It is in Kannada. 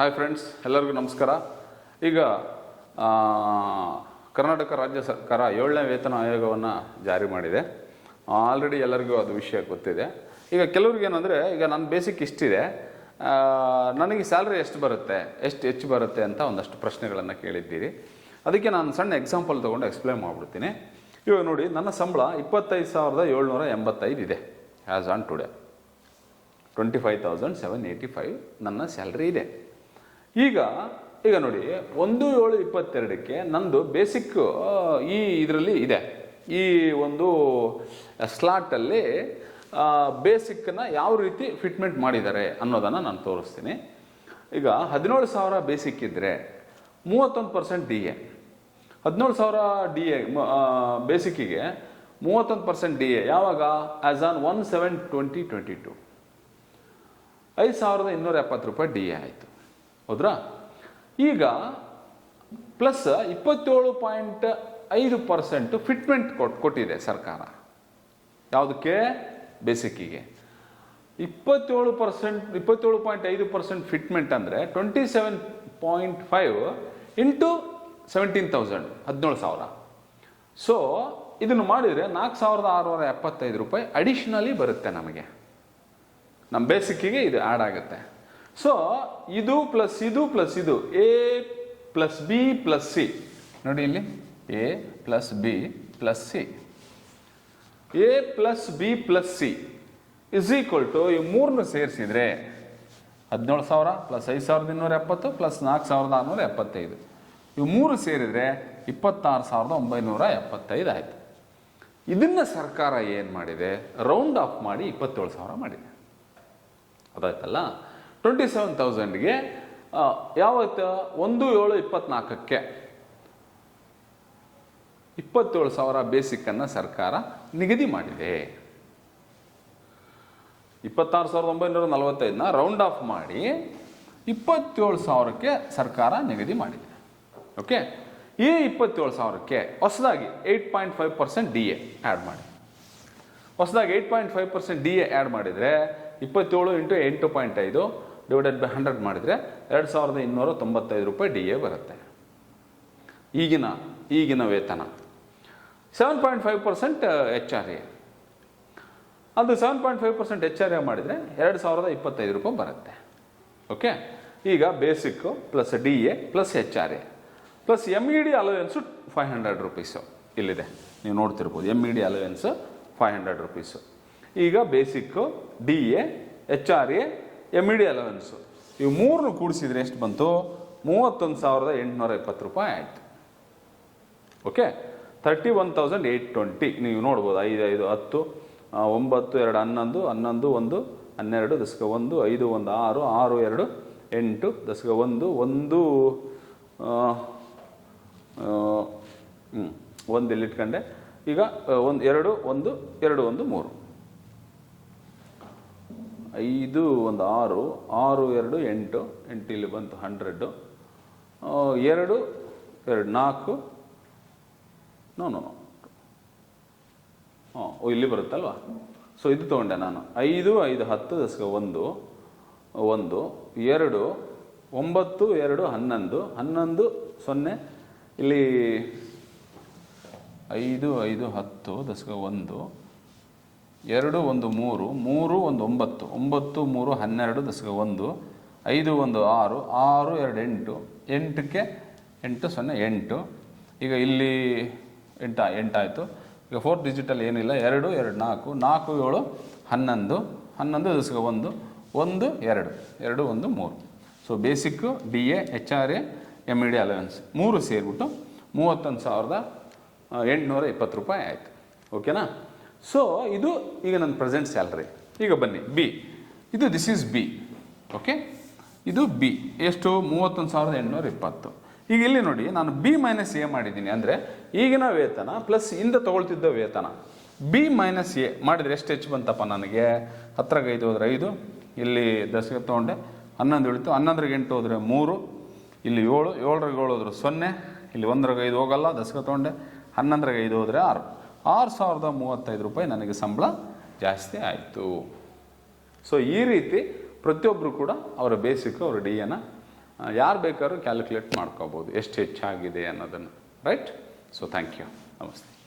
ಹಾಯ್ ಫ್ರೆಂಡ್ಸ್ ಎಲ್ಲರಿಗೂ ನಮಸ್ಕಾರ. ಈಗ ಕರ್ನಾಟಕ ರಾಜ್ಯ ಸರ್ಕಾರ ಏಳನೇ ವೇತನ ಆಯೋಗವನ್ನು ಜಾರಿ ಮಾಡಿದೆ. ಆಲ್ರೆಡಿ ಎಲ್ಲರಿಗೂ ಅದು ವಿಷಯ ಗೊತ್ತಿದೆ. ಈಗ ಕೆಲವ್ರಿಗೆ ಏನಂದರೆ, ಈಗ ನನ್ನ ಬೇಸಿಕ್ ಇಷ್ಟಿದೆ ನನಗೆ ಸ್ಯಾಲ್ರಿ ಎಷ್ಟು ಬರುತ್ತೆ, ಎಷ್ಟು ಹೆಚ್ಚು ಬರುತ್ತೆ ಅಂತ ಒಂದಷ್ಟು ಪ್ರಶ್ನೆಗಳನ್ನು ಕೇಳಿದ್ದೀರಿ. ಅದಕ್ಕೆ ನಾನು ಸಣ್ಣ ಎಕ್ಸಾಂಪಲ್ ತೊಗೊಂಡು ಎಕ್ಸ್ಪ್ಲೈನ್ ಮಾಡಿಬಿಡ್ತೀನಿ. ಇವಾಗ ನೋಡಿ, ನನ್ನ ಸಂಬಳ ಇಪ್ಪತ್ತೈದು ಸಾವಿರದ ಏಳ್ನೂರ ಎಂಬತ್ತೈದು ಇದೆ as on today twenty five thousand seven eighty five ನನ್ನ ಸ್ಯಾಲ್ರಿ ಇದೆ. ಈಗ ಈಗ ನೋಡಿ, ಒಂದು ಏಳು ಇಪ್ಪತ್ತೆರಡಕ್ಕೆ ನಂದು ಬೇಸಿಕ್ ಈ ಇದರಲ್ಲಿ ಇದೆ. ಈ ಒಂದು ಸ್ಲಾಟಲ್ಲಿ ಬೇಸಿಕ್ಕನ್ನು ಯಾವ ರೀತಿ ಫಿಟ್ಮೆಂಟ್ ಮಾಡಿದ್ದಾರೆ ಅನ್ನೋದನ್ನು ನಾನು ತೋರಿಸ್ತೀನಿ. ಈಗ ಹದಿನೇಳು ಸಾವಿರ ಬೇಸಿಕ್ ಇದ್ದರೆ ಮೂವತ್ತೊಂದು ಪರ್ಸೆಂಟ್ ಡಿ ಎ ಹದಿನೇಳು ಸಾವಿರ ಡಿ ಎ ಬೇಸಿಕ್ಕಿಗೆ ಮೂವತ್ತೊಂದು ಪರ್ಸೆಂಟ್ ಡಿ ಎ ಯಾವಾಗ? As on one seven twenty twenty two ಐದು ಸಾವಿರದ ಇನ್ನೂರ ಎಪ್ಪತ್ತು ರೂಪಾಯಿ ಡಿ ಎ ಆಯಿತು. ಹೌದ್ರಾ? ಈಗ ಪ್ಲಸ್ ಇಪ್ಪತ್ತೇಳು ಪಾಯಿಂಟ್ ಐದು ಪರ್ಸೆಂಟ್ ಫಿಟ್ಮೆಂಟ್ ಕೊಟ್, ಕೊಟ್ಟಿದೆ ಸರ್ಕಾರ. ಯಾವುದಕ್ಕೆ? ಬೇಸಿಕ್ಕಿಗೆ. ಇಪ್ಪತ್ತೇಳು ಪರ್ಸೆಂಟ್ ಇಪ್ಪತ್ತೇಳು ಪಾಯಿಂಟ್ ಐದು ಪರ್ಸೆಂಟ್ ಫಿಟ್ಮೆಂಟ್ ಅಂದರೆ twenty seven point five into seventeen thousand ಹದಿನೇಳು ಸಾವಿರ. ಸೊ ಇದನ್ನು ಮಾಡಿದರೆ ನಾಲ್ಕು ಸಾವಿರದ ಆರುನೂರ ಎಪ್ಪತ್ತೈದು ರೂಪಾಯಿ ಅಡಿಷ್ನಲಿ ಬರುತ್ತೆ ನಮಗೆ. ನಮ್ಮ ಬೇಸಿಕ್ಕಿಗೆ ಇದು ಆ್ಯಡ್ ಆಗುತ್ತೆ. ಸೊ ಇದು ಪ್ಲಸ್ ಇದು ಪ್ಲಸ್ ಇದು. A plus B plus C ನೋಡಿ ಇಲ್ಲಿ. A plus B plus C A plus B plus C is equal to ಈ ಮೂರನ್ನು ಸೇರಿಸಿದ್ರೆ ಹದಿನೇಳು ಸಾವಿರ ಪ್ಲಸ್ ಐದು ಸಾವಿರದ ಇನ್ನೂರ ಎಪ್ಪತ್ತು ಪ್ಲಸ್ ನಾಲ್ಕು ಸಾವಿರದ ಆರುನೂರ ಎಪ್ಪತ್ತೈದು. ಇವು ಮೂರು ಸೇರಿದರೆ ಇಪ್ಪತ್ತಾರು ಸಾವಿರದ ಒಂಬೈನೂರ ಎಪ್ಪತ್ತೈದು ಆಯಿತು. ಇದನ್ನು ಸರ್ಕಾರ ಏನು ಮಾಡಿದೆ? ರೌಂಡ್ ಆಫ್ ಮಾಡಿ ಇಪ್ಪತ್ತೇಳು ಸಾವಿರ ಮಾಡಿದೆ. ಅದಾಯ್ತಲ್ಲ? ಟ್ವೆಂಟಿ ಸೆವೆನ್ ತೌಸಂಡ್ಗೆ ಯಾವತ್ತು? ಒಂದು ಏಳು ಇಪ್ಪತ್ನಾಲ್ಕಕ್ಕೆ ಇಪ್ಪತ್ತೇಳು ಸಾವಿರ ಬೇಸಿಕ್ಕನ್ನು ಸರ್ಕಾರ ನಿಗದಿ ಮಾಡಿದೆ. ಇಪ್ಪತ್ತಾರು ಸಾವಿರದ ಒಂಬೈನೂರ ನಲವತ್ತೈದನ್ನ ರೌಂಡ್ ಆಫ್ ಮಾಡಿ ಇಪ್ಪತ್ತೇಳು ಸಾವಿರಕ್ಕೆ ಸರ್ಕಾರ ನಿಗದಿ ಮಾಡಿದೆ. ಓಕೆ ಈ ಇಪ್ಪತ್ತೇಳು ಸಾವಿರಕ್ಕೆ ಹೊಸದಾಗಿ eight point five percent D A add ಮಾಡಿ. ಹೊಸದಾಗಿ eight point five percent D A add ಮಾಡಿದರೆ ಇಪ್ಪತ್ತೇಳು ಇಂಟು ಎಂಟು ಪಾಯಿಂಟ್ ಐದು ಡಿವೈಡೆಡ್ ಬೈ ಹಂಡ್ರೆಡ್ ಮಾಡಿದರೆ ಎರಡು ಸಾವಿರದ ಇನ್ನೂರ ತೊಂಬತ್ತೈದು ರೂಪಾಯಿ ಡಿ ಎ ಬರುತ್ತೆ. ಈಗಿನ ಈಗಿನ ವೇತನ. Seven point five percent H R A ಅದು seven point five percent H R A ಮಾಡಿದರೆ ಎರಡು ಸಾವಿರದ ಇಪ್ಪತ್ತೈದು ರೂಪಾಯಿ ಬರುತ್ತೆ. ಓಕೆ ಈಗ basic plus D A plus H R A plus M E D allowance five hundred rupees ಇಲ್ಲಿದೆ. ನೀವು ನೋಡ್ತಿರ್ಬೋದು M E D allowance five hundred rupees ಈಗ basic D A H R A M E D allowance ಇವು ಮೂರನ್ನು ಕೂಡಿಸಿದ್ರೆ ಎಷ್ಟು ಬಂತು? ಮೂವತ್ತೊಂದು ಸಾವಿರದ ಎಂಟುನೂರ ಇಪ್ಪತ್ತು ರೂಪಾಯಿ ಆಯಿತು. Okay? Thirty one thousand eight twenty ನೀವು ನೋಡ್ಬೋದು, ಐದು ಐದು, ಹತ್ತು ಒಂಬತ್ತು, ಎರಡು, ಹನ್ನೊಂದು ಹನ್ನೊಂದು, ಒಂದು, ಹನ್ನೆರಡು, ದಶಕ ಒಂದು, ಐದು, ಒಂದು, ಆರು ಆರು, ಎರಡು, ಎಂಟು, ದಶಕ ಒಂದು ಒಂದು ಒಂದು ಇಲ್ಲಿಟ್ಕೊಂಡೆ ಈಗ ಒಂದು, ಎರಡು ಒಂದು ಎರಡು, ಒಂದು, ಮೂರು. ಐದು ಒಂದು ಆರು ಆರು ಎರಡು ಎಂಟು ಎಂಟು ಇಲ್ಲಿ ಬಂತು ಹಂಡ್ರೆಡ್ಡು. ಎರಡು ಎರಡು, ನಾಲ್ಕು, ನೋ ನೋ ನೋ. ಓ, ಇಲ್ಲಿ ಬರುತ್ತಲ್ವಾ? ಸೊ ಇದು ತೊಗೊಂಡೆ ನಾನು. ಐದು ಐದು, ಹತ್ತು ದಸಕ ಒಂದು ಒಂದು, ಎರಡು, ಒಂಬತ್ತು, ಎರಡು, ಹನ್ನೊಂದು ಹನ್ನೊಂದು, ಸೊನ್ನೆ, ಇಲ್ಲಿ ಐದು ಐದು, ಹತ್ತು ದಸಕ ಒಂದು ಎರಡು ಒಂದು ಮೂರು ಮೂರು ಒಂದು ಒಂಬತ್ತು ಒಂಬತ್ತು ಮೂರು ಹನ್ನೆರಡು ದಶಕ ಒಂದು, ಐದು ಒಂದು ಆರು ಆರು ಎರಡು ಎಂಟು, ಎಂಟಕ್ಕೆ ಎಂಟು ಸೊನ್ನೆ ಎಂಟು. ಈಗ ಇಲ್ಲಿ ಎಂಟ ಎಂಟಾಯಿತು ಈಗ ಫೋರ್ತ್ ಡಿಜಿಟಲ್ ಏನಿಲ್ಲ, ಎರಡು ಎರಡು, ನಾಲ್ಕು ನಾಲ್ಕು, ಏಳು, ಹನ್ನೊಂದು ಹನ್ನೊಂದು ದಶಕ ಒಂದು ಒಂದು, ಎರಡು ಎರಡು, ಒಂದು, ಮೂರು. So basic D A H R A M E D allowance ಮೂರು ಸೇರಿಬಿಟ್ಟು ಮೂವತ್ತೊಂದು ಸಾವಿರದ ಎಂಟುನೂರ ಇಪ್ಪತ್ತು ರೂಪಾಯಿ ಆಯಿತು. ಓಕೆನಾ ಸೊ ಇದು ಈಗ ನನ್ನ ಪ್ರೆಸೆಂಟ್ ಸ್ಯಾಲ್ರಿ ಈಗ ಬನ್ನಿ. ಬಿ ಇದು ದಿಸ್ ಈಸ್ ಬಿ ಓಕೆ ಇದು ಬಿ ಎಷ್ಟು? ಮೂವತ್ತೊಂದು ಸಾವಿರದ ಎಂಟುನೂರ ಇಪ್ಪತ್ತು. ಈಗ ಇಲ್ಲಿ ನೋಡಿ, ನಾನು ಬಿ ಮೈನಸ್ ಎ ಮಾಡಿದ್ದೀನಿ. ಅಂದರೆ ಈಗಿನ ವೇತನ ಪ್ಲಸ್ ಇಂದ ತೊಗೊಳ್ತಿದ್ದ ವೇತನ. ಬಿ ಮೈನಸ್ ಎ ಮಾಡಿದರೆ ಎಷ್ಟು ಹೆಚ್ಚು ಬಂತಪ್ಪ ನನಗೆ? ಹತ್ತರಾಗ ಐದು ಹೋದ್ರೆ ಐದು, ಇಲ್ಲಿ ದಶಕ ತೊಗೊಂಡೆ. ಹನ್ನೊಂದು ಇಳಿತು. ಹನ್ನೊಂದ್ರಾಗ ಎಂಟು ಹೋದರೆ ಮೂರು, ಇಲ್ಲಿ ಏಳು, ಏಳರಾಗ ಏಳು ಹೋದ್ರೆ ಸೊನ್ನೆ, ಇಲ್ಲಿ ಒಂದರಾಗ ಐದು ಹೋಗಲ್ಲ ದಶಕ ತೊಗೊಂಡೆ. ಹನ್ನೊಂದ್ರಾಗ ಐದು ಹೋದರೆ ಆರು. ಆರು ಸಾವಿರದ ಮೂವತ್ತೈದು ರೂಪಾಯಿ ನನಗೆ ಸಂಬಳ ಜಾಸ್ತಿ ಆಯಿತು. ಸೊ ಈ ರೀತಿ ಪ್ರತಿಯೊಬ್ಬರು ಕೂಡ ಅವರ ಬೇಸಿಕ್ ಅವರ ಡಿ ಎನ ಯಾರು ಬೇಕಾದ್ರೂ ಕ್ಯಾಲ್ಕುಲೇಟ್ ಮಾಡ್ಕೋಬೋದು. ಎಷ್ಟು ಹೆಚ್ಚಾಗಿದೆ ಅನ್ನೋದನ್ನು. ರೈಟ್ ಸೊ ಥ್ಯಾಂಕ್ ಯು ನಮಸ್ತೆ.